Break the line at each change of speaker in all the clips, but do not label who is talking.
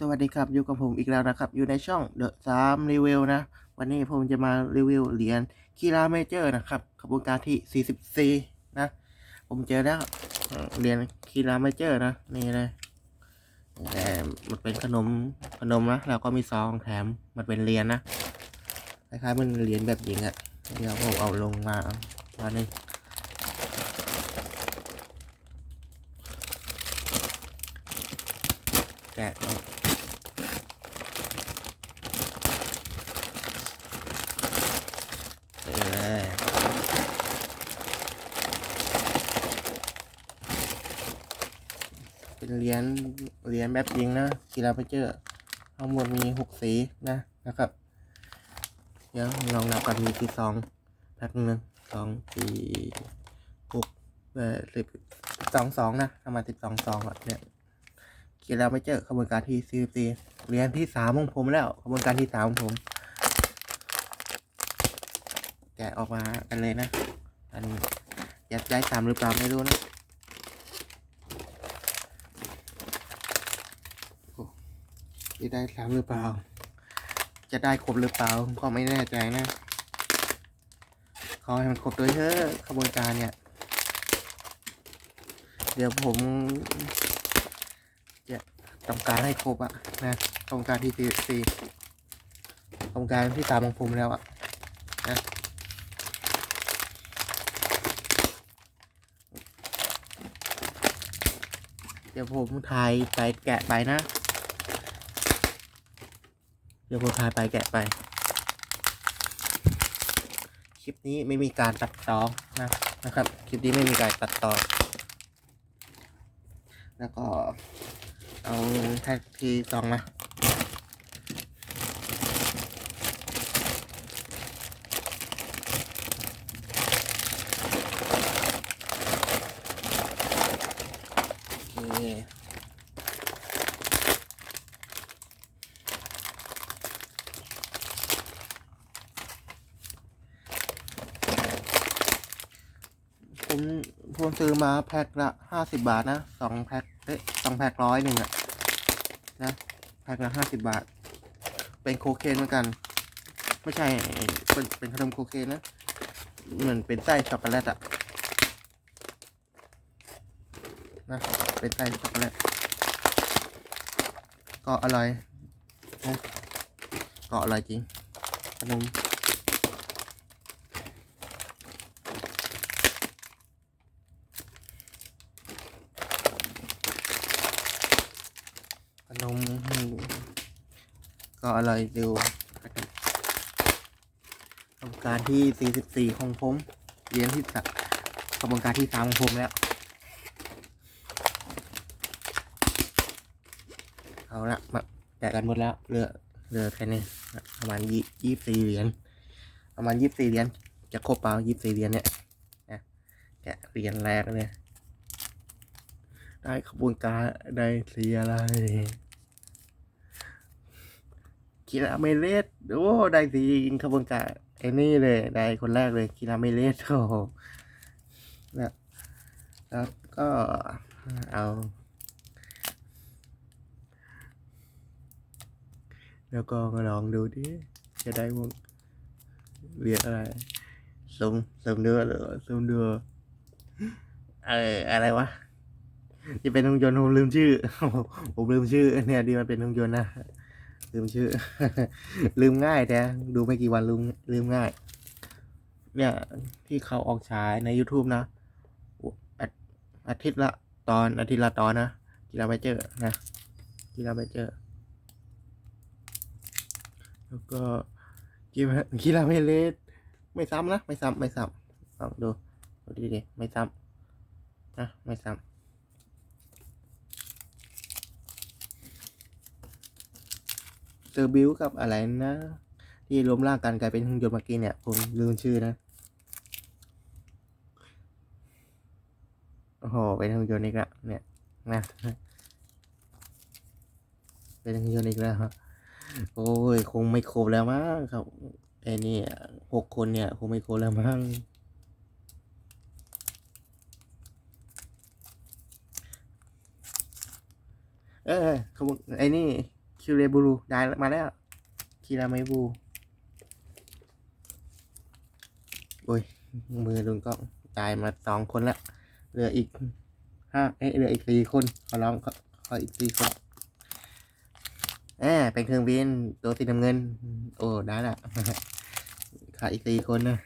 สวัสดีครับอยู่กับผมอีกแล้วนะครับ อยู่ในช่อง The 3 Review นะ วันนี้ผมจะมารีวิวเหรียญคีราเมเจอร์นะครับขบวนการที่ 44 นะ ผมเจอแล้วเหรียญคีราเมเจอร์นะ นี่เลยแต่มันเป็นขนมขนมนะแล้วก็มีซองแถมมันเป็นเหรียญนะคล้ายๆมันเหรียญแบบหญิงอะ่ะเดี๋ยวผมเอาลงมาวันนึงแกะออกนี่เลย เป็นเหรียญเหรียญแบบจริงนะกีฬาไปเจอทั้งหมดมีหกสีนะนะครับ เดี๋ยวลองนับกันมีที่สองแพ็คหนึ่งสองสี่หกแปดสิบสองสองนะประมาสิบสองสองอะเนี่ยกีฬาไม่เจอขบวนการที่สี่สี่เหรียญที่สามของผมแล้วขบวนการที่สามของผมแกะออกมากันเลยนะ อันอยากได้สามหรือเปล่าไม่รู้นะโอ้ จะได้สามหรือเปล่า จะได้ครบหรือเปล่าก็ไม่แน่ใจนะ ขอให้มันครบด้วยเถอะขบวนการเนี่ย เดี๋ยวผมจะต้องการให้ครบอะนะขบวนการที่สี่สี่ขบวนการที่สามของผมแล้วอะนะเดี๋ยวผมถ่ายไปแกะไปนะ เดี๋ยวผมถ่ายไปแกะไป คลิปนี้ไม่มีการตัดต่อนะนะครับ คลิปนี้ไม่มีการตัดต่อ แล้วก็เอาแท็กทีสองมาโอเค ผม ผมซื้อมาแพ็คละห้าสิบาทนะสองแพ็คเอ๊ะสองแพ็คร้อยหนึ่งอะนะแพ็คละห้าสิบาท เป็นโคเคนเหมือนกัน ไม่ใช่เป็นเป็นขนมโคเคนนะเหมือนเป็นไส้ช็อกโกแลตอะนะเป็นไส้ช็อกโกแลตก็อร่อยนะก็อร่อยจริงขนม ขนม ก็อร่อยดูกระบวนการที่ 44 ของผมเรียนที่สักกระบวนการที่3ของผมแล้ว เอาละมาแจกกันหมดแล้วเหลือเหลือแค่นี้ประมาณยี่ยี่สิบสี่เหรียญประมาณยี่สิบสี่เหรียญจะครบเปล่ายี่สิบสี่เหรียญเนี่ยนะแกะเหรียญแรกเลยได้ขบวนการได้สีอะไร กีฬาเมเลสโอ้ได้สีขบวนการไอ้นี่เลย ได้คนแรกเลยกีฬาเมเลสโอ้โหแล้วแล้วก็เอา แล้วก็มาลองดูดิจะได้วงเรียกอะไรสมสมเดือหรือสมเดือเอออะไรวะที่เป็นหุ่นยนต์ผมลืมชื่อผมลืมชื่อเนี่ยดีมันเป็นหุ่นยนต์นะ ลืมชื่อ ลืมง่ายแต่ดูไม่กี่วันลืมลืมง่าย เนี่ยที่เขาออกฉายใน YouTube นะอาอาทิตย์ละตอนอาทิตย์ละตอนนะกีฬาไปเจอนะกีฬาไปเจอแล้วก็กีฬากีฬาไม่เล่นไม่ซ้ำนะ ไม่ซ้ำไม่ซ้ำลองดูดูดีๆไม่ซ้ำนะไม่ซ้ำ เจอบิวกับอะไรนะ ที่รวมร่างกันกลายเป็นหุ่นยนต์เมื่อกี้เนี่ย ผมลืมชื่อนะ โอ้โห เป็นหุ่นยนต์อีกแล้วเนี่ยนะเป็นหุ่นยนต์อีกแล้วฮะโอ้ย คงไม่ครบแล้วมั้งครับไอ้นี่หกคนเนี่ย คงไม่ครบแล้วมั้งเออขบอกไอ้นี่ คิวเรบูรูได้มาแล้วคีราไมบูโอ้ย มือลุงก็ตายมาสองคนละเหลืออีกห้าเอ้เหลืออีกสี่คนขอร้องขออีกสี่คนแอบเป็นเครื่องบินตัวสีน้ำเงิน โอ้ได้ละขาดอีกสี่คนนะ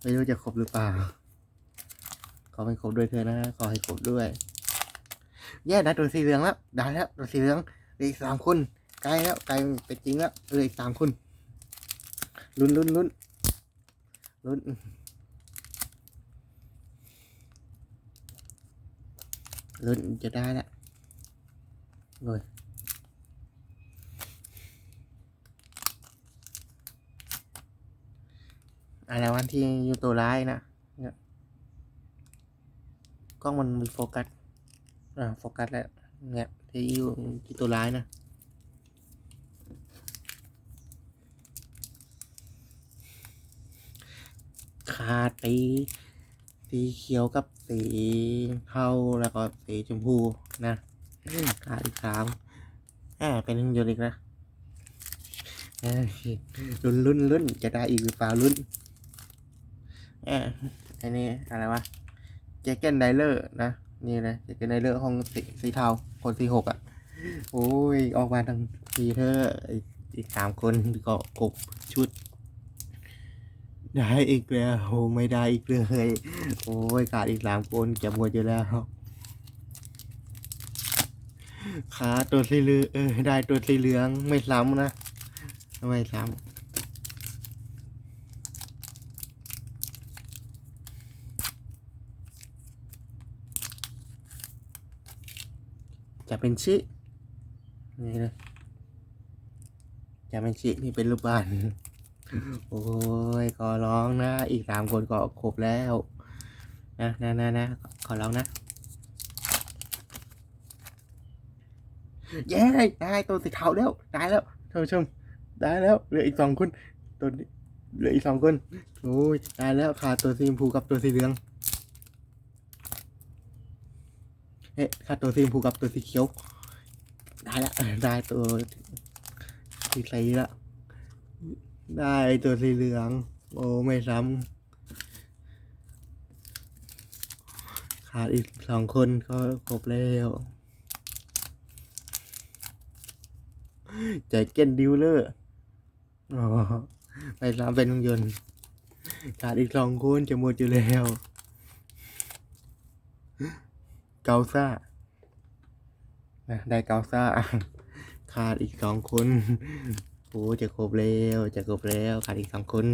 ไม่รู้จะครบหรือเปล่า ขอให้ครบด้วยเธอะนะขอให้ครบด้วย แย่ได้ตัวสีเหลืองแล้วได้แล้วตัวสีเหลืองอีกสามคน กลแล้วใกลเป็นจริงแล้วเลืออีกสามคนลุ้นลุ้นลุ้นลุ้นลุ้นจะได้ละโอ้ยอะไรวันที่อยู่ตัวร้ายนะเนี่ยกล้องมันมีโฟกัสอ่าโฟกัสแล้วเนี่ยที่อยู่ที่ตัวร้ายนะ ขาดสีสีเขียวกับสีเทาแล้วก็สีชมพูนะขาดอีกสามแอบเป็นยนต์อีกนะเอ้ยลุ้นลุ้นลุ้นจะได้อีกหรือเปล่าลุ้นแอบไอ้นี่อะไรวะแจ็คเก็ตไดเลอร์นะนี่นะแจ็คเก็ตไดเลอร์ห้องสีสีเทาคนที่หกอะโอ้ยออกมาทั้งทีเธออีกอีกสามคนก็กบชุด ได้อีกแล้วโอ้ไม่ได้อีกเลยโอ้ยขาดอีกสามคนจะหมดอยู่แล้วขาตัวสีเหลืองเออได้ตัวสีเหลืองไม่ซ้ำนะไม่ซ้ำจะเป็นชินี่นะจะเป็นชินี่เป็นรูปบ้าน โอ้ยขอร้องนะ อีกสามคนก็ครบแล้ว นะนะนะนะขอร้องนะเย้ได้ตัวสีเทาแล้วได้แล้วท่านผู้ชมได้แล้วเหลืออีกสองคนตัวนี้เหลืออีกสองคนโอ้ยได้แล้วขาดตัวสีชมพูกับตัวสีเหลืองเอ๊ะขาดตัวสีชมพูกับตัวสีเขียวได้แล้วได้ตัวสีใสแล้ว ได้ตัวสีเหลือง โอ้ไม่ซ้ำขาดอีกสองคนก็ครบแล้วใจเก้นดิวเลอร์อ๋อไม่ซ้ำเป็นยนต์ขาดอีกสองคนจะหมดอยู่แล้ว เกาซ่านะได้เกาซ่าขาดอีกสองคน อ้จะครบแล้วจะครบแล้วขาดอีกสองคน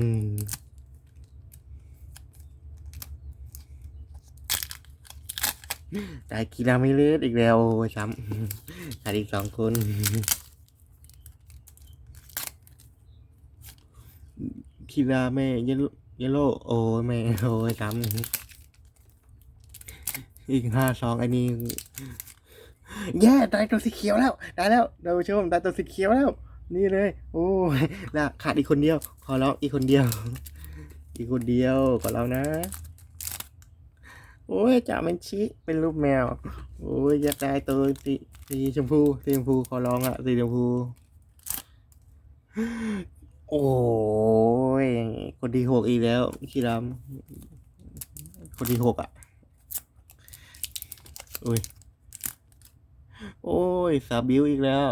ได้กีฬาไม่เลือดอีกแล้วโอ้ำขาดอีกสองคนกีฬาแม่เยลเยลโลโอ้แม่โอ้ยซ้ำอีกห้าสองอันนี้แย่ได้ตัวสีเขียวแล้วได้แล้วเราชมได้ตัวสีเขียวแล้ว นี่เลย โอ้ยแล้วขาดอีกคนเดียว ขอร้องอีกคนเดียว อีกคนเดียวขอร้องนะ โอ้ยจ่ามันชิเป็นรูปแมว โอ้ยอยากได้ตัวสีสีชมพูสีชมพูขอร้องอะสีชมพู โอ้ยคนที่หกอีกแล้วคีรามคนที่หกอะโอ้ย โอ้ย สาบิวอีกแล้ว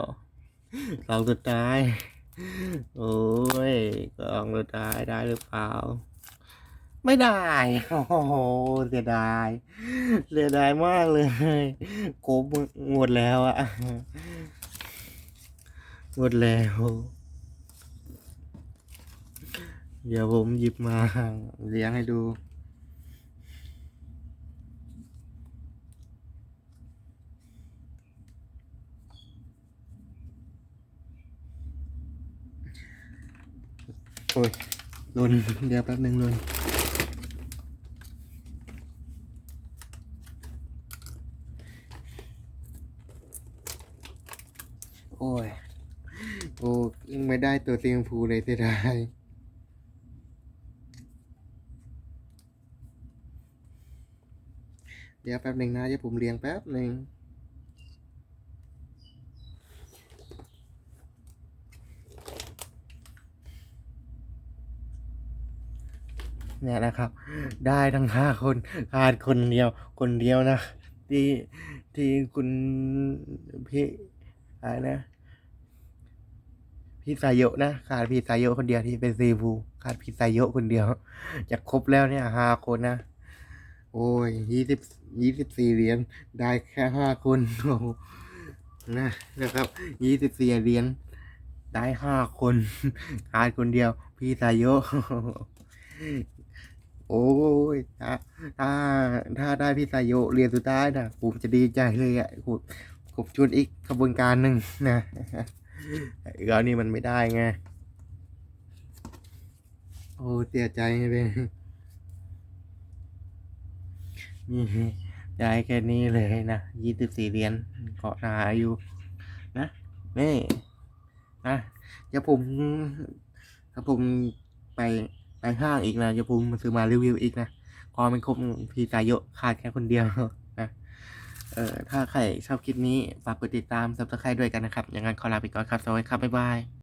สองสุดท้าย โอ้ยกองสุดท้ายได้หรือเปล่า ไม่ได้ โอ้โห เสียดาย เสียดายมากเลยโกบหมดแล้วอะหมดแล้ว เดี๋ยวผมหยิบมาเลี้ยงให้ดู โอ้ยลุนเดี๋ยวแป๊บหนึ่งลุนโอ้ย โอ้ยังไม่ได้ตัวสีชมพูเลยเสียดายเดี๋ยวแป๊บหนึ่งนะเดี๋ยวผมเรียงแป๊บหนึ่ง เนี่ยนะครับ ได้ทั้งห้าคนขาดคนเดียวคนเดียวนะ ที่ที่คุณพี่อะไรนะพี่สายโยนะขาดพี่สายโยคนเดียวที่เป็นซีฟูขาดพี่สายโยคนเดียวจะครบแล้วเนี่ยห้าคนนะโอ้ยยี่สิบยี่สิบสี่เหรียญได้แค่ห้าคนโอ้นะนะครับยี่สิบสี่เหรียญได้ห้าคนขาดคนเดียว พี่สายโย โอ้ยถ้าถ้าถ้าได้พี่สายโยเรียนสุดท้ายนะผมจะดีใจเลยอะผมผมชวนอีกกระบวนการหนึ่งนะอีกแล้วนี่มันไม่ได้ไง โอ้เสียใจเลยนี่ได้แค่นี้เลยนะยี่สิบสี่เหรียญเกาะนาอยู่นะนี่นะเดี๋ยวผมถ้าผมไป ไปห้างอีกนะเดี๋ยวผมาซื้อมารีวิวอีกนะพอมันครบพี่สายโยะขาดแค่คนเดียวนะเอ่อถ้าใครชอบคลิปนี้ ฝากกดติดตามสับสไครด้วยกันนะครับ อย่างนั้นขอลาไปก่อนครับ สวัสดีครับ บ๊ายบาย